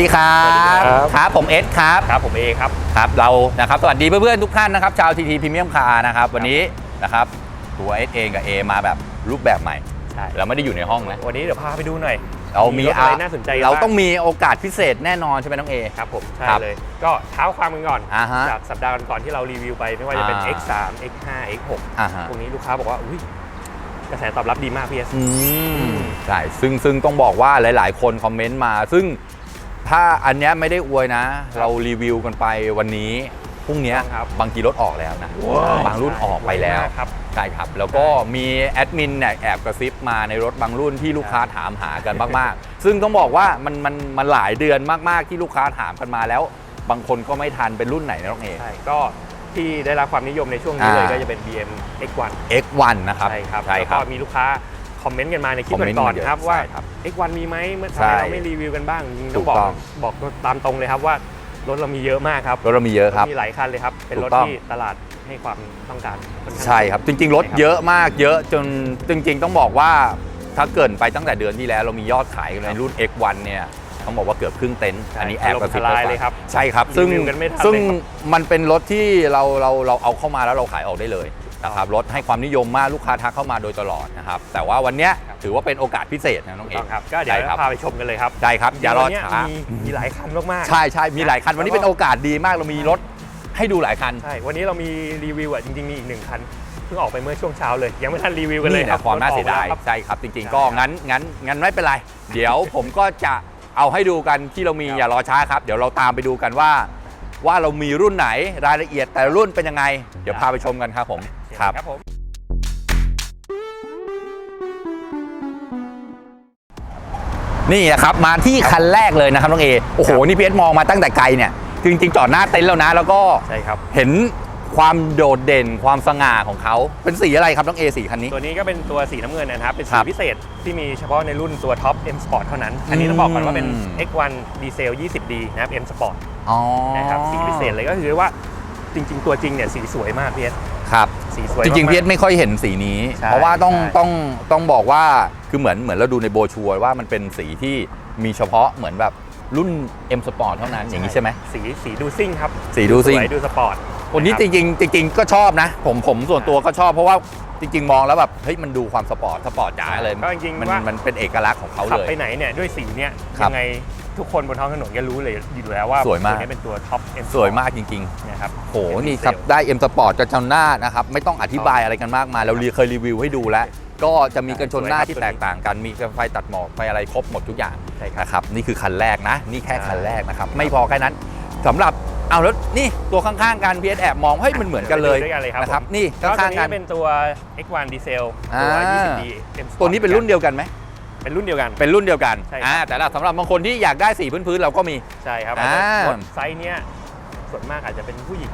ดีครับ สวัสดีครับ ครับผมเอสครับ ครับผมเอครับ ครับเรานะครับสวัสดีเพื่อนๆทุกท่านนะครับชาวทีทีพรีเมียมคาร์นะครับวันนี้นะครับตัวเอสเองกับเอมาแบบรูปแบบใหม่ ใช่ เราไม่ได้อยู่ในห้องนะวันนี้เดี๋ยวพาไปดูหน่อยเรามีรถอะไรน่าสนใจเราบ้ต้องมีโอกาสพิเศษแน่นอนใช่ไหมน้องเอ ครับผม ใช่ครับเลย ก็เท้าความกันก่อน อ่าฮะจากสัปดาห์ก่อนๆที่เรารีวิวไปไม่ว่าจะเป็น อ่า X3 X5 X6 อ่าฮะพวกนี้ลูกค้าบอกว่า อุ้ยกระแสตอบรับดีมากพี่เอส อืมใช่ซึ่งซึ่งต้องบอกว่าหลาย ๆ คนคอมเมนต์มา ซึ่ง ถ้าอันเนี้ยไม่ได้อวยนะ เรารีวิวกันไปวันนี้พรุ่งเนี้ยครับบางทีรถออกแล้วนะบางรุ่นออกไปแล้วสยมากครับใช่ครับ แล้วก็มีแอดมินเนี่ยแอบกระซิบมาในรถบางรุ่นที่ลูกค้าถามหากันมาก ๆ ซึ่งต้องบอกว่ามันมันมันหลายเดือนมาก ๆ ที่ลูกค้าถามกันมาแล้ว บางคนก็ไม่ทันเป็นรุ่นไหนนะน้องเอ ใช่ก็ที่ได้รับความนิยมในช่วงนี้อ่าเลยก็จะเป็น BM X1 X1 นะครับใช่ครับใช่แล้วครัก็บมีลูกค้า คอมเมนต์กันมาในคลิปคอมเมนต์ก่อนมาเยอะๆครับว่าใช่ครับ X1 มีไหมเมื่อใช่ทำไมเราไม่รีวิวกันบ้างจริงๆถูต้องบอกกต้องบอกตามตรงเลยครับว่ารถเรามีเยอะมากครับ รถเรามีเยอะครับ มีหลายคันเลยครับ เป็นรถถูกต้องที่ตลาดให้ความต้องการค่อนข้างใช่ครับ จริง ๆ รถใช่ครับเยอะมากเยอะจนจริง ๆ ต้องบอกว่าถ้าเกินไปตั้งแต่เดือนที่แล้ว เรามียอดขายในรุ่น X1 เนี่ยต้องบอกว่าเกือบครึ่งเต็นท์อันนี้แอบกระซิบถล่มทลายให้ฟังเลยครับใช่ครับ ซึ่งรีวิวกันไม่ทันซึ่งเลยครับมันเป็นรถที่เราเราเราเอาเข้ามาแล้วเราขายออกได้เลย นะครับรถให้ความนิยมมากลูกค้าทักเข้ามาโดยตลอดนะครับแต่ว่าวันเนี้ยถือว่าเป็นโอกาสพิเศษนะน้องเอต้กองครับก็เดี๋ยวใช่ครับพาไปชมกันเลยครับใช่ครับอย่ารอวันเนี้ช้ามีมีหลายคันมากๆ ใช่ใช่มีหลายคัน วันนี้แล้วก็เป็นโอกาสดีมากเรามีรถให้ดูหลายคัน ใช่ วันนี้เรามีรีวิวอะจริงๆ มีอีกหนึ่งคันเพิ่งออกไปเมื่อช่วงเช้าเลย ยังไม่ทันรีวิวกันเลยนี่ครันะบความน่าเสียดายรถออกแล้วครับ ใช่ครับ จริงใช่ๆก็ครับงั้นงั้นงั้นไม่เป็นไร เดี๋ยวผมก็จะเอาให้ดูกันที่เรามีครับอย่ารอช้าครับ เดี๋ยวเราตามไปดูกันว่า ว่าเรามีรุ่นไหนรายละเอียดแต่ละรุ่นเป็นยังไง เดี๋ยวพาไปชมกันครับผม ครับครับผมนี่นะครับมาที่คันแรกเลยนะครับน้องเอโอ้โหนี่พีเอสมองมาตั้งแต่ไกลเนี่ยจริงๆจอดหน้าเต็นท์แล้วนะ แล้วก็ใช่ครับเห็นความโดดเด่นความสง่าของเขาเป็นสีอะไรครับน้องเอสีคันนี้ ตัวนี้ก็เป็นตัวสีน้ำเงินนะครับ เป็นคสีรับพิเศษที่มีเฉพาะในรุ่นตัวท็อป M Sport เท่านั้น อันนี้ต้องบอกก่อนว่าเป็นอืม X1 ดีเซล 20D นะครับ M Sport อ๋อนะครับสีพิเศษเลยก็คือว่า จริง ๆ ตัวจริงเนี่ยสีสวยมากพี่เอสครับ สีสวยจริงๆมากๆพีเอสไม่ค่อยเห็นสีนี้ ใช่เพราะว่าต้องใช่ ต้องต้องบอกว่าคือเหมือนเหมือนเราดูในโบรชัวร์ว่ามันเป็นสีที่มีเฉพาะเหมือนแบบรุ่น M Sport เท่านั้นอย่างนี้ใช่ไหม สีสีดูซิ่งครับสีดูซิ่งสวยดูสปอร์ตคนนี้ะคจรับริงๆจริงๆก็ชอบนะ ผมผมส่วนตัวก็ชอบเพราะว่าจริง ๆ มองแล้วแบบเฮ้ยมันดูความสปอร์ตสปอร์ตจ๋าเลยก็จริงๆมันว่ามันเป็นเอกลักษณ์ของเขาขับเลย ไปไหนเนี่ยด้วยสีเนี่ยครับยังไง ทุกคนบนท้องถนนก็รู้เลยอยู่แล้วว่าสวยมาก ตัวนี้เป็นตัวท็อป M สวยมากจริงนะครับๆโหนี่ครับได้ M Sport กับชนหน้านะครับ ไม่ต้องอธิบายอะไรกันมากมาย เราเคยรีวิวให้ดูแล้ว ก็จะมีกันชนหน้าที่แตกต่างกัน มีไฟตัดหมอกไฟอะไรครบหมดทุกอย่างใช่ครับ นะครับ นี่คือคันแรกนะ นี่แค่ใช่คันแรกนะครับ ไม่พอแค่นั้นสำหรับเอาแล้วนี่ตัวข้างๆกันพีเอสแอบมองเฮ้ยมันเหมือนกันเลยด้วยกันเลยครับนะครับผมนี่ก็ตัวข้างๆนี้กัน เป็นตัว X1 ดีเซลอ่าตัว 20D M Sport ตัวนี้เป็นรุ่นเดียวกันไหม เป็นรุ่นเดียวกัน เป็นรุ่นเดียวกันใช่ครับ อ่าแต่ละสำหรับบางคนที่อยากได้สีพื้นๆเราก็มี ใช่ครับอ่า รถไซส์เนี้ยส่วนมากอาจจะเป็นผู้หญิง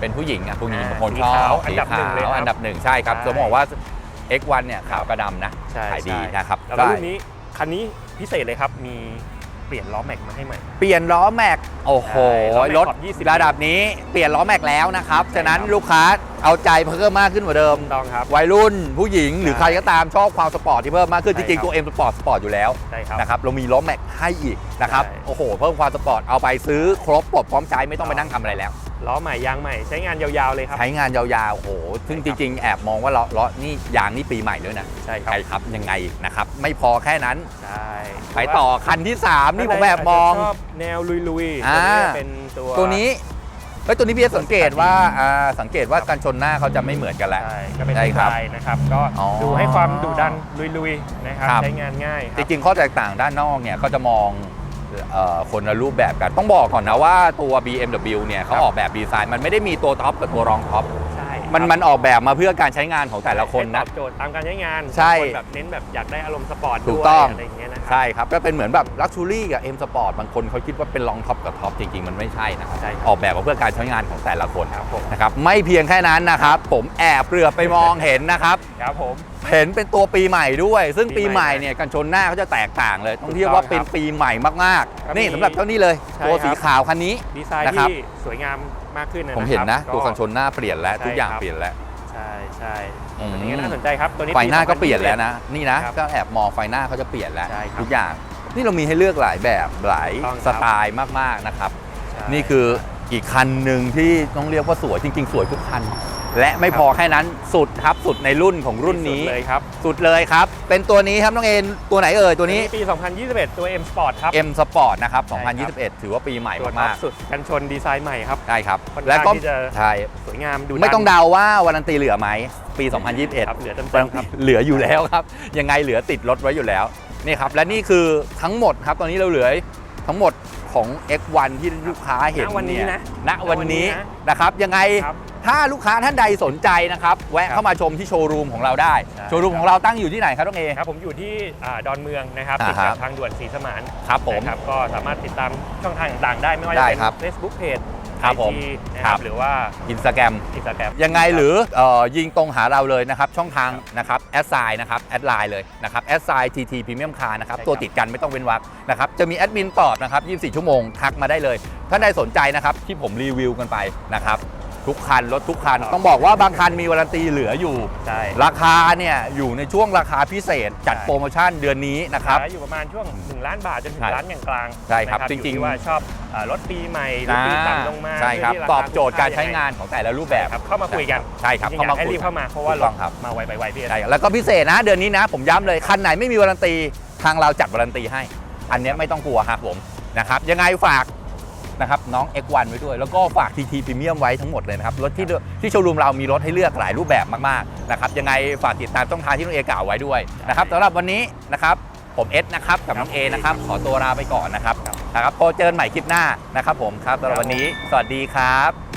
เป็นผู้หญิงอะผู้หญิงอ่าบางคนสีชอขาวบอันดับหนึ่งเลยสีขาวครับอันดับหนึ่งใช่ครับใช่ จะบอกว่า X1 เนี่ยขาวกระดำนะใช่ขายดีใช่นะครับแล้วได้รุ่นนี้คันนี้พิเศษเลยครับมีเปลี่ยนล้อแม็กมาให้ใหม่ เปลี่ยนล้อแม็กโอ้โหใช่ล้อแม็กรถขอบ20ระดับนี้เปลี่ยนล้อแม็กแล้วนะครับใช่ฉะนั้นครับ ลูกค้าเอาใจเพิ่มมากขึ้นกว่าเดิมต้องครับ วัยรุ่นผู้หญิงหรือใช่ใครก็ตามชอบความสปอร์ตที่เพิ่มมากขึ้นใช่จริงคๆรับตัว M Sport สปอร์ตอยู่แล้วใช่ครับ นะครับเรามีล้อแม็กให้อีกนะครับใช่ โอ้โห เพิ่มความสปอร์ตเอาไปซื้อครบปลดพร้อมใช้ไม่ต้องไปนั่งทำอะไรแล้ว ล้อใหม่ยางใหม่ใช้งานยาวๆเลยครับ ใช้งานยาวๆโอ้โหซึ่งใช่จครับริง ๆ แอบมองว่าล้อล้อนี่ยางนี่ปีใหม่ด้วยนะใช่ครับ ใช่ครับยังไงนะครับไม่พอแค่นั้น ใช่ ไปต่อคันที่ 3 นี่ผมแอบมอง ชอบแนวลุยๆอ่าตัวนี้เป็นตัว ตัวนี้เฮ้ยตัวนี้พี่เอสสังเกตว่าอ่าสังเกตว่าการชนหน้าเขาจะไม่เหมือนกันแล้ว ใช่ก็เป็นใช่ดีครับไซน์นะครับ ก็อ๋อดูให้ความดุดันลุยๆนะครับ ครับ ใช้งานง่ายคจรับ ริงๆข้อแตกต่างด้านนอกเนี่ยก็จะมองเอ่อคนละรูปแบบกัน ต้องบอกก่อนนะว่าตัว BMW เนี่ยเขาครับ ออกแบบดีไซน์มันไม่ได้มีตัวท็อปกับตัวรองท็อปใช่ มันครับมันออกแบบมาเพื่อการใช้งานของแต่ละคนให้ตนะอบโจทย์ตามการใช้งานใช่ บางคนแบบเน้นแบบอยากได้อารมณ์สปอร์ตถูกด้วยต้องอะไรอย่างเงี้ยนะครับใช่ครับ ก็เป็นเหมือนแบบลักชูรี่กับ M Sport บางคนเขาคิดว่าเป็นรองท็อปกับท็อปจริง ๆ มันไม่ใช่นะครับ ใช่ครับออกแบบมาเพื่อการใช้งานของแต่ละคนครับผม นะครับไม่เพียงแค่นั้นนะครับ ผมแอบเปลือบไปมองเห็นนะครับ ครับผม เห็นเป็นตัวปีใหม่ด้วย ซึ่งปีปีใหใหม่ม่เนี่ยกันชนหน้าเขาจะแตกต่างเลย ต้องเรียกถูกต้องว่าเป็นครับปีใหม่มากครับๆ นี่มีสำหรับเจ้านี่เลย ใช่ตัวสีครับ ขาวคันนี้ ดีไซน์นะครับ ที่สวยงามมากขึ้นนะผมเห็นนะ ครับตัวกันชนหน้าเปลี่ยนแล้วใช่ทุกอย่างครับเปลี่ยนแล้ว ใช่ใช่อืม ตัวนี้ก็น่าสนใจครับตัวนี้ไฟหน้าก็ปีเปลี่ยนแล้ว2021นะ นี่นะ ครับก็แอบมองไฟหน้าเขาจะเปลี่ยนแล้ว ใช่ครับทุกอย่าง นี่เรามีให้เลือกหลายแบบหลายต้องครับ สไตล์มากๆนะครับ ใช่ นี่คืออีกคันหนึ่งที่ต้องเรียกว่าสวยจริง ๆ สวยทุกคัน และไม่พอแค่นั้นสุดครับสุดในรุ่นของรุ่นนี้ที่สุดเลยครับ สุดเลยครับ เป็นตัวนี้ครับน้องเอ็นตัวไหนเอ่ยตัวนี้ปี 2021 ตัว M Sport ครับ M Sport นะครับใช่ครับ2021 ถือว่าปีใหม่ตัวท็อปมากสุดกันชนดีไซน์ใหม่ครับๆได้ครับค่อนข้างแล้วก็ที่จะใช่สวยงามดูไม่ต้องดันเดาว่าวารันตีเหลือไหมปี 2021ครับเหลือเต็มๆครับเหลืออยู่แล้วครับ ยังไงเหลือติดรถไว้อยู่แล้วนี่ครับและนี่คือทั้งหมดครับตอนนี้เราเหลือทั้งหมดของ X1 ที่ลูกค้าเห็นณวันนี้นะเยณวันนี้ณวันนี้นะนะครับยังไงครับ ถ้าลูกค้าท่านใดสนใจนะครับ แวะครับเข้ามาชมที่โชว์รูมของเราได้ใช่โชว์รูมครับของเราตั้งอยู่ที่ไหนครับน้องเอ ครับผมอยู่ที่อ่าดอนเมืองนะครับอ่าติดกับครับทางด่วนศรีสมานครับผม นะครับก็สามารถติดตามช่องทางต่างๆได้ไม่ว่าได้จะเป็น ครับ Facebook Page ครับผม IG นะคครัรับบหรือว่า อินสตาแกรม Instagram ยังไงหรือเอ่อยิงตรงหาเราเลยนะครับ ช่องทางนะครับแอดไซน์นะครับแอดไลน์เลยนะครับแอดไซน์ทีทีพรีเมียมคาร์นะครับ ใช่ครับ ตัวติดกันไม่ต้องเว้นวรรคนะครับ จะมีแอดมินตอบนะครับ 24 ชั่วโมง ทักมาได้เลยถ้าใดสนใจนะครับ ที่ผมรีวิวกันไปนะครับ ทุกคันรถทุกคัน ต้องบอกว่าบางคันมีวารันตีเหลืออยู่ ใช่ราคาเนี่ยอยู่ในช่วงราคาพิเศษจัดใช่โปรโมชั่นเดือนนี้นะครับขายอยู่ประมาณช่วง 1 ล้านบาทจนถึใช่งล้านกลางๆใช่ครับนะจริงๆอยู่ที่ว่าชอบอ่ารถปีใหม่หรือปีต่ำลงมาใช่ครับเพื่ที่าตคาอบโจทย์การใช้คุ้มค่งานของแต่ละรูปแบบครับเข้ามาคุยกันใช่ครับจงๆเข้ามาอยกให้คุยรีบเข้ามาเพราะว่าถูกรต้ถองครับมาไวไปไวพี่เอสใช่แล้วก็พิเศษนะ เดือนนี้นะ ผมย้ำเลยคันไหนไม่มีวารันตีทางเราจัดวารันตีให้ อันเนี้ยไม่ต้องกลัวครับผมนะครับยังไงฝาก นะครับน้อง X1 ไว้ด้วย แล้วก็ฝาก TT Premium ไว้ทั้งหมดเลยนะครับ รถที่ที่โชว์รูมเรามีรถให้เลือกหลายรูปแบบมากๆนะครับยังไงฝากติดตามช่องทางที่น้องเอกล่าวไว้ด้วยนะครับสำหรับวันนี้นะครับผมเอสนะครับกับน้องเอนะครับขอตัวลาไปก่อนนะครับนะครับพอเจอกันใหม่คลิปหน้านะครับผมครับสำหรับวันนี้สวัสดีครับ